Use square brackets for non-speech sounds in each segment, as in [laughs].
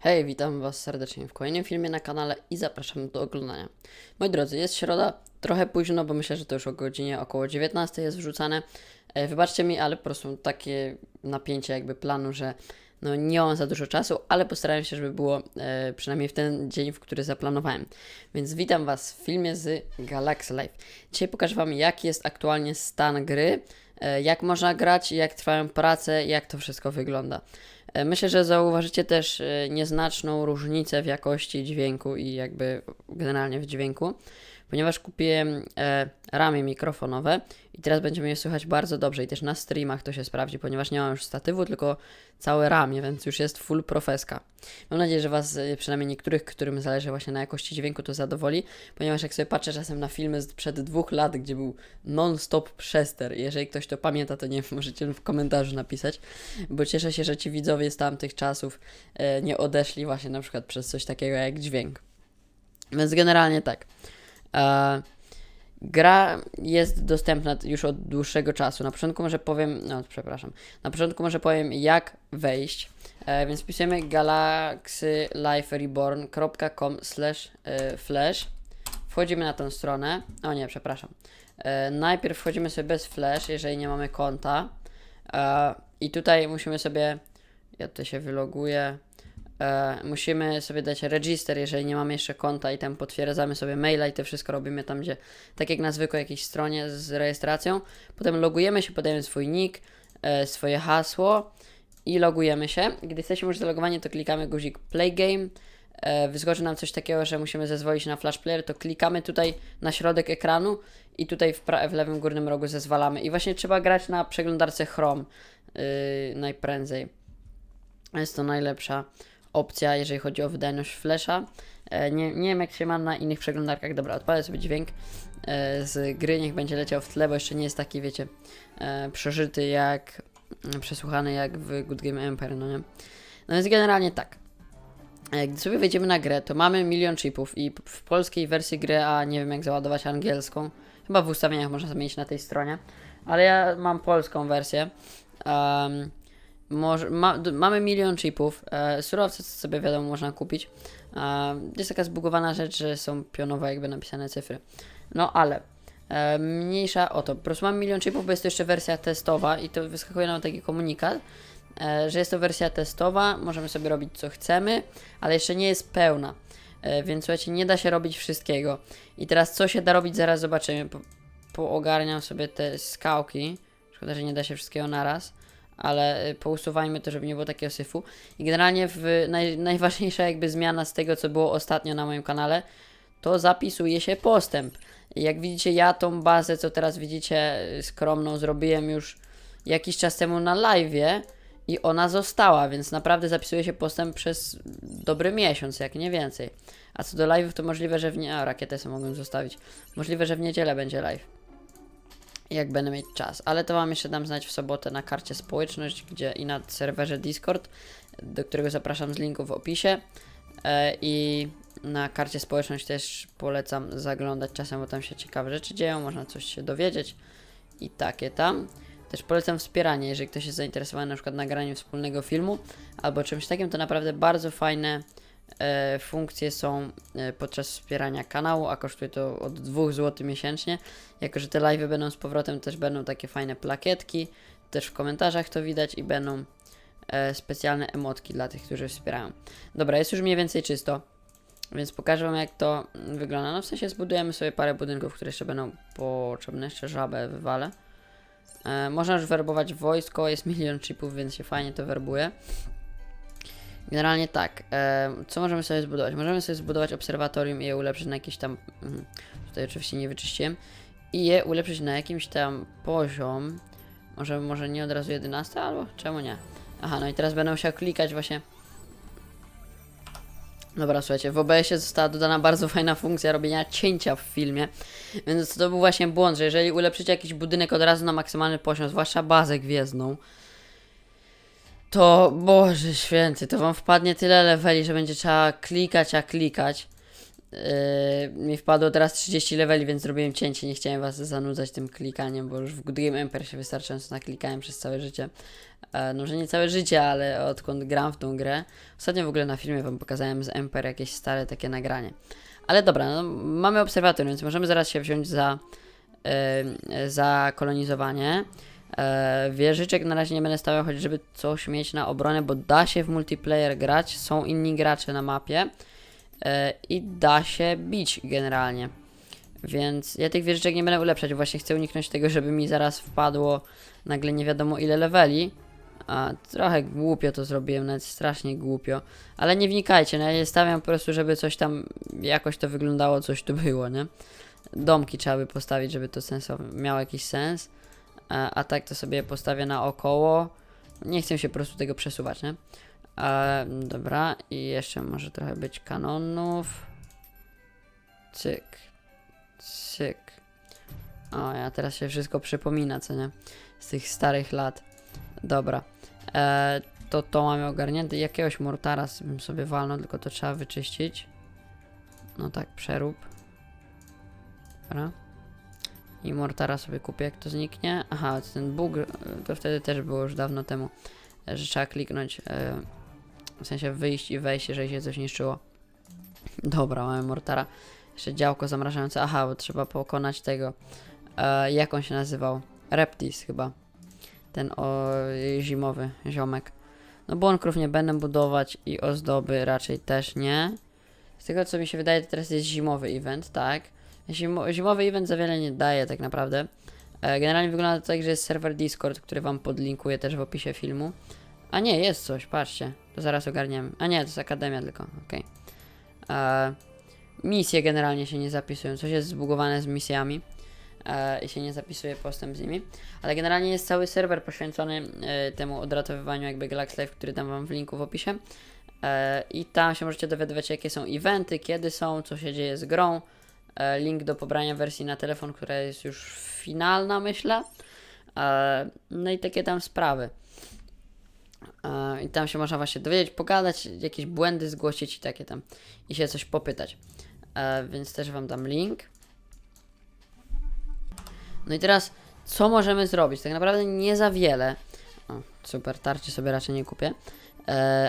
Hej, witam Was serdecznie w kolejnym filmie na kanale i zapraszam do oglądania. Moi drodzy, jest środa, trochę późno, bo myślę, że to już o godzinie około 19 jest wrzucane. E, wybaczcie mi, ale po prostu takie napięcie jakby planu, że no nie mam za dużo czasu, ale postarałem się, żeby było e, przynajmniej w ten dzień, w który zaplanowałem. Więc witam Was w filmie z Galaxy Life. Dzisiaj pokażę Wam, jaki jest aktualnie stan gry, e, jak można grać, jak trwają prace, jak to wszystko wygląda. E, Myślę, że zauważycie też e, nieznaczną różnicę w jakości dźwięku i jakby generalnie w dźwięku, ponieważ kupiłem e, ramy mikrofonowe i teraz będziemy je słychać bardzo dobrze i też na streamach to się sprawdzi, ponieważ nie mam już statywu, tylko całe ramię, więc już jest full profeska. Mam nadzieję, że Was, e, przynajmniej niektórych, którym zależy właśnie na jakości dźwięku, to zadowoli, ponieważ jak sobie patrzę czasem na filmy sprzed dwóch lat, gdzie był non-stop przester, jeżeli ktoś to pamięta, to nie [laughs] możecie w komentarzu napisać, bo cieszę się, że ci widzowie z tamtych czasów e, nie odeszli właśnie na przykład przez coś takiego jak dźwięk. Więc generalnie tak. E, gra jest dostępna już od dłuższego czasu. Na początku może powiem, no przepraszam, na początku może powiem jak wejść. E, więc wpisujemy galaxylifereborn.com slash e, flash. Wchodzimy na tą stronę. O nie, przepraszam. E, najpierw wchodzimy sobie bez flash, jeżeli nie mamy konta. E, I tutaj musimy sobie, ja tutaj się wyloguję. E, musimy sobie dać register, jeżeli nie mamy jeszcze konta i tam potwierdzamy sobie maila i to wszystko robimy tam, gdzie tak jak na zwykłej jakiejś stronie z rejestracją. Potem logujemy się, podajemy swój nick, e, swoje hasło i logujemy się. Gdy jesteśmy już zalogowani, to klikamy guzik play game. E, wyskoczy nam coś takiego, że musimy zezwolić na flash player, to klikamy tutaj na środek ekranu i tutaj w, w lewym górnym rogu zezwalamy. I właśnie trzeba grać na przeglądarce Chrome yy, najprędzej. Jest to najlepsza opcja, jeżeli chodzi o wydajność flasha. E, nie, nie wiem jak się ma na innych przeglądarkach. Dobra, odpalę sobie dźwięk e, z gry, niech będzie leciał w tle, bo jeszcze nie jest taki, wiecie, e, przeżyty jak, mm, przesłuchany jak w Good Game Empire, no nie? No więc generalnie tak. Gdy sobie wejdziemy na grę, to mamy milion chipów i w polskiej wersji gry, a nie wiem jak załadować angielską, chyba w ustawieniach można zmienić na tej stronie, ale ja mam polską wersję. Um, może, ma, mamy milion chipów, e, surowce sobie wiadomo można kupić. E, jest taka zbugowana rzecz, że są pionowo jakby napisane cyfry. No ale e, mniejsza o to. Po prostu mam milion chipów, bo jest to jeszcze wersja testowa i to wyskakuje nam taki komunikat, e, że jest to wersja testowa, możemy sobie robić co chcemy, ale jeszcze nie jest pełna. E, więc słuchajcie, nie da się robić wszystkiego. I teraz co się da robić, zaraz zobaczymy. Po, poogarniam sobie te skałki. Szkoda, że nie da się wszystkiego naraz ale y, pousuwajmy to, żeby nie było takiego syfu. I generalnie w, naj, najważniejsza jakby zmiana z tego, co było ostatnio na moim kanale, to zapisuje się postęp. Jak widzicie, ja tą bazę, co teraz widzicie, y, skromną, zrobiłem już jakiś czas temu na live'ie i ona została, więc naprawdę zapisuje się postęp przez dobry miesiąc, jak nie więcej. A co do live'ów, to możliwe, że w nie... A, rakietę sobie mogłem zostawić. Możliwe, że w niedzielę będzie live jak będę mieć czas. Ale to Wam jeszcze dam znać w sobotę na karcie społeczność, gdzie i na serwerze Discord, do którego zapraszam z linku w opisie. E, I na karcie społeczność też polecam zaglądać czasem, bo tam się ciekawe rzeczy dzieją, można coś się dowiedzieć i takie tam. Też polecam wspieranie, jeżeli ktoś jest zainteresowany na przykład nagraniem wspólnego filmu albo czymś takim, to naprawdę bardzo fajne funkcje są e, podczas wspierania kanału, a kosztuje to od 2 zł miesięcznie. Jako, że te live będą z powrotem, też będą takie fajne plakietki, też w komentarzach to widać i będą e, specjalne emotki dla tych, którzy wspierają. Dobra, jest już mniej więcej czysto, więc pokażę Wam jak to wygląda. No w sensie zbudujemy sobie parę budynków, które jeszcze będą potrzebne, jeszcze żabę wywalę. E, można już werbować wojsko, jest milion chipów, więc się fajnie to werbuje. Generalnie tak, co możemy sobie zbudować? Możemy sobie zbudować obserwatorium i je ulepszyć na jakiś tam, mhm, tutaj oczywiście nie wyczyściłem, i je ulepszyć na jakimś tam poziom, może, może nie od razu 11, albo czemu nie? Aha, no i teraz będę musiał klikać właśnie. Dobra, słuchajcie, w OBS-ie została dodana bardzo [laughs] fajna funkcja robienia cięcia w filmie, więc to był właśnie błąd, że jeżeli ulepszycie jakiś budynek od razu na maksymalny poziom, zwłaszcza bazę gwiezdną, to Boże święty, to wam wpadnie tyle leveli, że będzie trzeba klikać, a klikać. Yy, mi wpadło teraz 30 leveli, więc zrobiłem cięcie. Nie chciałem was zanudzać tym klikaniem, bo już w Good Game Emperor się wystarczająco naklikałem przez całe życie. E, no, że nie całe życie, ale odkąd gram w tą grę. Ostatnio w ogóle na filmie wam pokazałem z Emper jakieś stare takie nagranie. Ale dobra, no, mamy obserwator, więc możemy zaraz się wziąć za, yy, za kolonizowanie. E, wieżyczek na razie nie będę stawiał, choć żeby coś mieć na obronę, bo da się w multiplayer grać, są inni gracze na mapie e, i da się bić generalnie. Więc ja tych wieżyczek nie będę ulepszać, właśnie chcę uniknąć tego, żeby mi zaraz wpadło nagle nie wiadomo ile leveli. A, trochę głupio to zrobiłem, nawet strasznie głupio. Ale nie wnikajcie, no ja je stawiam po prostu, żeby coś tam jakoś to wyglądało, coś tu było, nie? Domki trzeba by postawić, żeby to sensowne, miało jakiś sens. A, a tak to sobie postawię naokoło. Nie chcę się po prostu tego przesuwać, nie? E, dobra, i jeszcze może trochę być kanonów. Cyk. Cyk. O, ja teraz się wszystko przypomina, co nie? Z tych starych lat. Dobra. E, to to mamy ogarnięte. Jakiegoś mortara bym sobie walnął, tylko to trzeba wyczyścić. No tak, przerób. Dobra. I mortara sobie kupię, jak to zniknie. Aha, ten bug, e, to wtedy też było już dawno temu, e, że trzeba kliknąć, e, w sensie wyjść i wejść, jeżeli się coś niszczyło. Dobra, mamy mortara. Jeszcze działko zamrażające. Aha, bo trzeba pokonać tego. Jak on się nazywał? Reptis chyba. Ten o, zimowy ziomek. No bunkrów nie będę budować i ozdoby raczej też nie. Z tego co mi się wydaje, to teraz jest zimowy event, tak? Zimo, zimowy event za wiele nie daje tak naprawdę. E, generalnie wygląda to tak, że jest serwer Discord, który wam podlinkuję też w opisie filmu. A nie, jest coś, patrzcie. To zaraz ogarniemy. A nie, to jest akademia tylko, okej. E, Misje generalnie się nie zapisują. Coś jest zbugowane z misjami e, i się nie zapisuje postęp z nimi. Ale generalnie jest cały serwer poświęcony temu odratowywaniu jakby Galaxy Life, który dam wam w linku w opisie. I tam się możecie dowiadywać, jakie są eventy, kiedy są, co się dzieje z grą. E, link do pobrania wersji na telefon, która jest już finalna, myślę. E, no i takie tam sprawy. E, I tam się można właśnie dowiedzieć, pogadać, jakieś błędy zgłosić i takie tam. I się coś popytać. Więc też Wam dam link. No i teraz, co możemy zrobić? Tak naprawdę nie za wiele. O, super, tarczy sobie raczej nie kupię.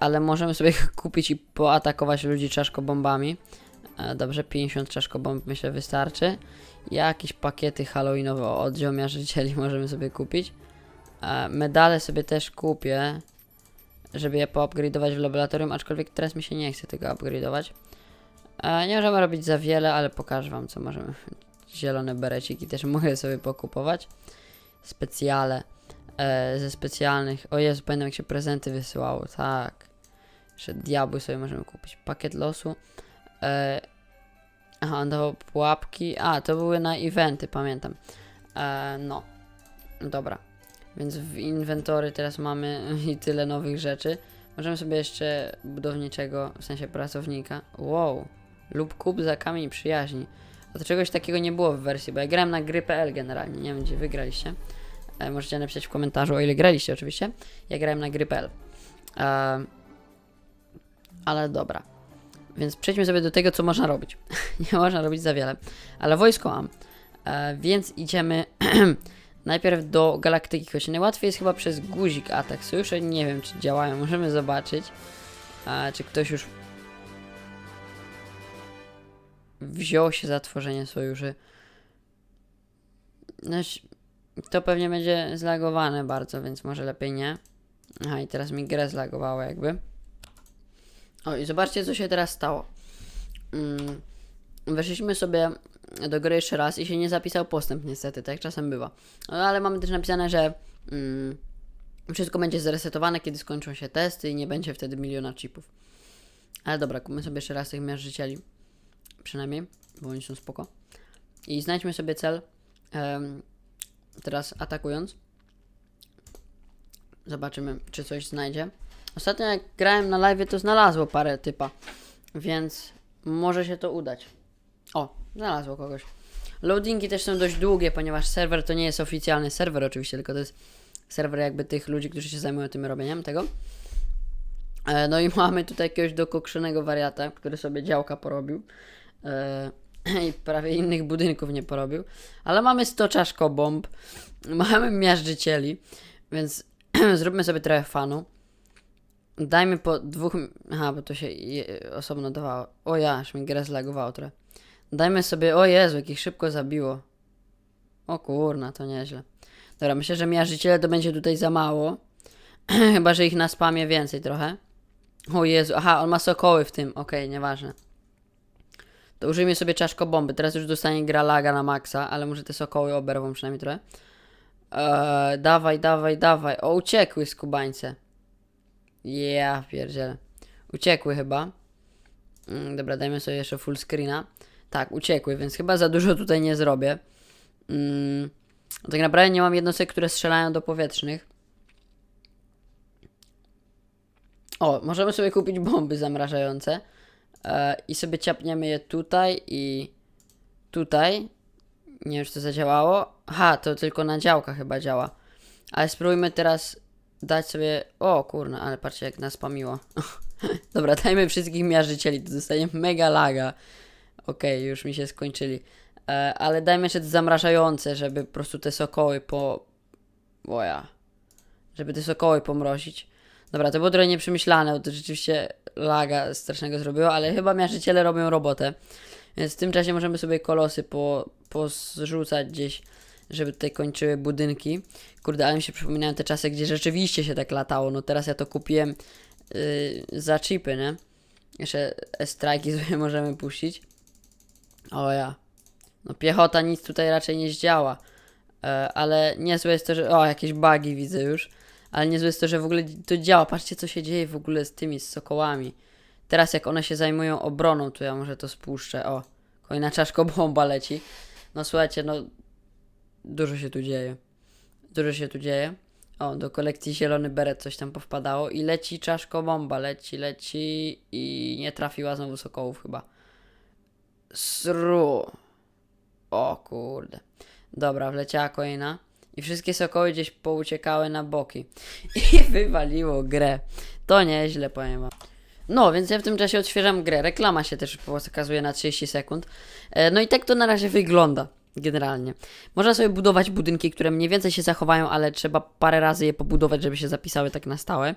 Ale możemy sobie [laughs] kupić i poatakować ludzi czaszkobombami. E, dobrze, 50 czaszkobomb myślę wystarczy. Jakieś pakiety halloweenowe od ziomierzycieli [laughs] możemy sobie kupić. E, medale sobie też kupię, żeby je poupgrade'ować w laboratorium, aczkolwiek teraz mi się nie chce tego upgrade'ować. E, nie możemy robić za wiele, ale pokażę wam co możemy. [laughs] Zielone bereciki też [laughs] mogę sobie pokupować. Specjale. E, ze specjalnych. O Jezu, pamiętam jak się prezenty wysyłało. Tak. Jeszcze diabły sobie możemy kupić. Pakiet losu. E, aha, do pułapki. A, to były na eventy, pamiętam. E, no. Dobra. Więc w inwentory teraz mamy [laughs] i tyle nowych rzeczy. Możemy sobie jeszcze budowniczego, w sensie pracownika. Wow. Lub kup za kamień przyjaźni. A to czegoś takiego nie było w wersji, bo ja grałem na gry.pl generalnie. Nie wiem, gdzie wygraliście. E, możecie napisać w komentarzu, o ile graliście oczywiście. Ja grałem na gry.pl. E, ale dobra. Więc przejdźmy sobie do tego, co można robić. [laughs] nie można robić za wiele. Ale wojsko mam. E, więc idziemy [clears throat] najpierw do galaktyki, choć najłatwiej jest chyba przez guzik atak. Sojusze nie wiem, czy działają. Możemy zobaczyć. E, czy ktoś już wziął się za tworzenie sojuszy. No, to pewnie będzie zlagowane bardzo, więc może lepiej nie. Aha, i teraz mi grę zlagowało jakby. O, i zobaczcie, co się teraz stało. Mm, weszliśmy sobie do gry jeszcze raz i się nie zapisał postęp niestety, tak czasem bywa. No, ale mamy też napisane, że mm, wszystko będzie zresetowane, kiedy skończą się testy i nie będzie wtedy miliona chipów. Ale dobra, kupmy sobie jeszcze raz tych mierzycieli. Przynajmniej, bo oni są spoko. I znajdźmy sobie cel. em, teraz atakując. Zobaczymy, czy coś znajdzie. Ostatnio jak grałem na live, to znalazło parę typa. Więc może się to udać. O, znalazło kogoś. Loadingi też są dość długie, ponieważ serwer to nie jest oficjalny serwer oczywiście, tylko to jest serwer jakby tych ludzi, którzy się zajmują tym robieniem tego. E, No i [laughs] mamy tutaj jakiegoś dokokszonego wariata, który sobie działka porobił. e, [clears throat] i prawie innych budynków nie porobił. Ale mamy 100 czaszkobomb, [laughs] mamy miażdżycieli, więc [clears throat] zróbmy sobie trochę fanu. Dajmy po dwóch. Aha, bo to się je, osobno dawało. O ja, aż mi grę zlagowało trochę. Dajmy sobie. O Jezu, jak ich szybko zabiło. O kurna, to nieźle. Dobra, myślę, że miażdżyciele to będzie tutaj za mało. [clears throat] Chyba, że ich na spamie więcej trochę. O Jezu, aha, on ma sokoły w tym. Okej, nieważne. To użyjmy sobie czaszkobomby. Teraz już dostanie gra laga na maksa, ale może te sokoły oberwą przynajmniej trochę. Eee, dawaj, dawaj, dawaj. O, uciekły skubańce. Ja pierdzielę. Uciekły chyba. Mm, dobra, dajmy sobie jeszcze full screena. Tak, uciekły, więc chyba za dużo tutaj nie zrobię. Mm, tak naprawdę nie mam jednostek, które strzelają do powietrznych. O, możemy sobie kupić bomby zamrażające. E, I sobie ciapniemy je tutaj i tutaj. Nie wiem, czy to zadziałało. Aha, to tylko na działkach chyba działa. Ale spróbujmy teraz dać sobie. O kurna, ale patrzcie jak nas pamiło. [laughs] Dobra, dajmy wszystkich miażdżycieli, to dostanie mega laga. Okej, już mi się skończyli. E, ale dajmy jeszcze zamrażające, żeby po prostu te sokoły po. O ja. Żeby te sokoły pomrozić. Dobra, to było trochę nieprzemyślane, bo to rzeczywiście laga strasznego zrobiło, ale chyba miażdżyciele robią robotę. Więc w tym czasie możemy sobie kolosy po, pozrzucać gdzieś, żeby tutaj kończyły budynki. Kurde, ale mi się przypominają te czasy, gdzie rzeczywiście się tak latało. No teraz ja to kupiłem yy, za chipy, nie? Jeszcze strajki [laughs] sobie możemy puścić. O ja. No piechota nic tutaj raczej nie zdziała. E, ale niezłe jest to, że... O, jakieś bugi widzę już. Ale niezłe jest to, że w ogóle to działa. Patrzcie, co się dzieje w ogóle z tymi z sokołami. Teraz jak one się zajmują obroną, to ja może to spuszczę. O, kolejna czaszkobomba leci. No słuchajcie, no... Dużo się tu dzieje. Dużo się tu dzieje. O, do kolekcji zielony beret coś tam powpadało. I leci czaszkobomba. Leci, leci i nie trafiła znowu sokołów chyba. Sru. O kurde. Dobra, wleciała kolejna. I wszystkie sokoły gdzieś pouciekały na boki. [laughs] I wywaliło grę. To nieźle, powiem wam. No, więc ja w tym czasie odświeżam grę. Reklama się też pokazuje na 30 sekund. E, No i tak to na razie wygląda. Generalnie. Można sobie budować budynki, które mniej więcej się zachowają, ale trzeba parę razy je pobudować, żeby się zapisały tak na stałe.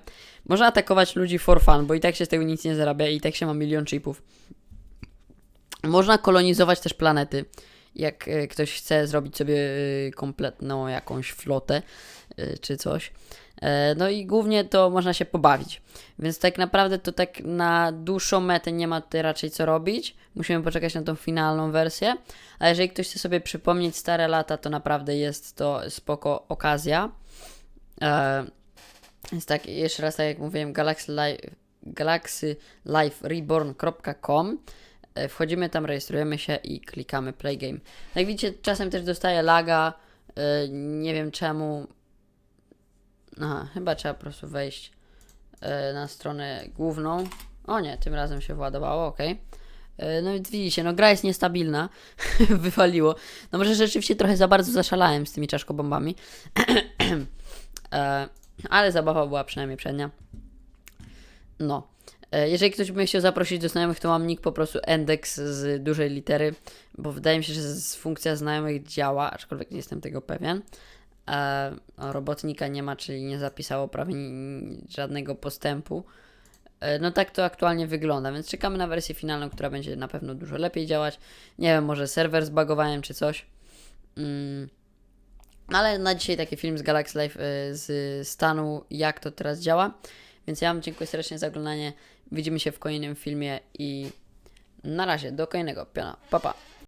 Można atakować ludzi for fun, bo i tak się z tego nic nie zarabia i tak się ma milion chipów. Można kolonizować też planety. Jak e, ktoś chce zrobić sobie e, kompletną jakąś flotę e, czy coś. E, No i głównie to można się pobawić. Więc tak naprawdę to tak na dłuższą metę nie ma tutaj raczej co robić. Musimy poczekać na tą finalną wersję. A jeżeli ktoś chce sobie przypomnieć stare lata, to naprawdę jest to spoko okazja. E, Więc tak, jeszcze raz tak jak mówiłem, Galaxy Live, galaxylivereborn.com E, Wchodzimy tam, rejestrujemy się i klikamy play game. Jak widzicie, czasem też dostaję laga. Nie wiem czemu. Aha, chyba trzeba po prostu wejść e, na stronę główną. O nie, tym razem się władowało, ok. No i widzicie, no gra jest niestabilna. [laughs] Wywaliło. No może rzeczywiście trochę za bardzo zaszalałem z tymi czaszkobombami. [clears throat] e, ale zabawa była przynajmniej przednia. No. E, Jeżeli ktoś by mnie chciał zaprosić do znajomych, to mam nick po prostu index z dużej litery, bo wydaje mi się, że funkcja znajomych działa, aczkolwiek nie jestem tego pewien. No, robotnika nie ma, czyli nie zapisało prawie żadnego postępu. E, No tak to aktualnie wygląda, więc czekamy na wersję finalną, która będzie na pewno dużo lepiej działać. Nie wiem, może serwer zbagowałem czy coś. Mm. No ale na dzisiaj taki film z Galaxy Live e, z stanu, jak to teraz działa. Więc ja Wam dziękuję serdecznie za oglądanie. Widzimy się w kolejnym filmie i na razie, do kolejnego piona. Pa, pa.